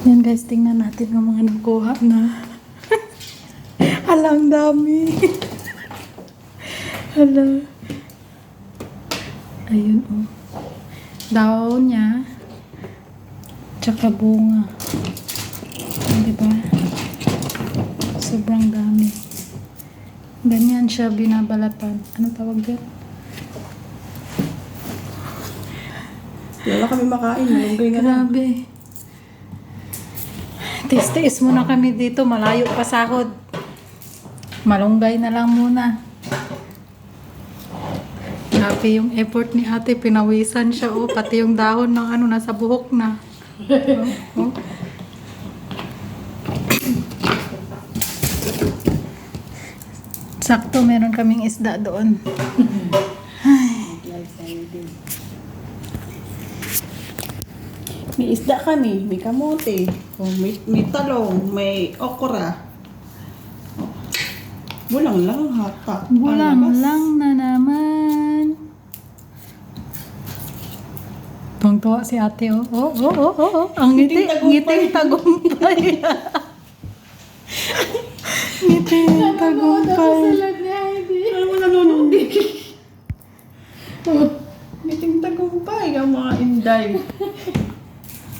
Yan guys, tingnan natin yung mga nakuha na. Alang dami. Hala. Ayun oh. Daon niya. Tsaka bunga. Ayan, Di ba? Sobrang dami. Ganyan siya binabalatan. Anong tawag dyan? Wala kami makain. Malunggay nga lang. Tiis-tiis muna kami dito. Malayo pa sahod. Malunggay na lang muna. Grabe yung effort ni ate. Pinawisan siya. Oh, pati yung dahon ng ano nasa buhok na. Oh, oh. Sakto, meron kaming isda doon. May isda kami, may kamote, oh, may, may talong, may okra. Bulang lang hata. Bulang Alabas. lang na naman. Tuwang-tuwa si ate, oh. Oh, oh, oh, oh, oh. Ang ngiti, ngiting tagumpay. ngiting tagumpay. Nanonood ako sa lag hindi. Oh. Ngiting tagumpay ang mga inday.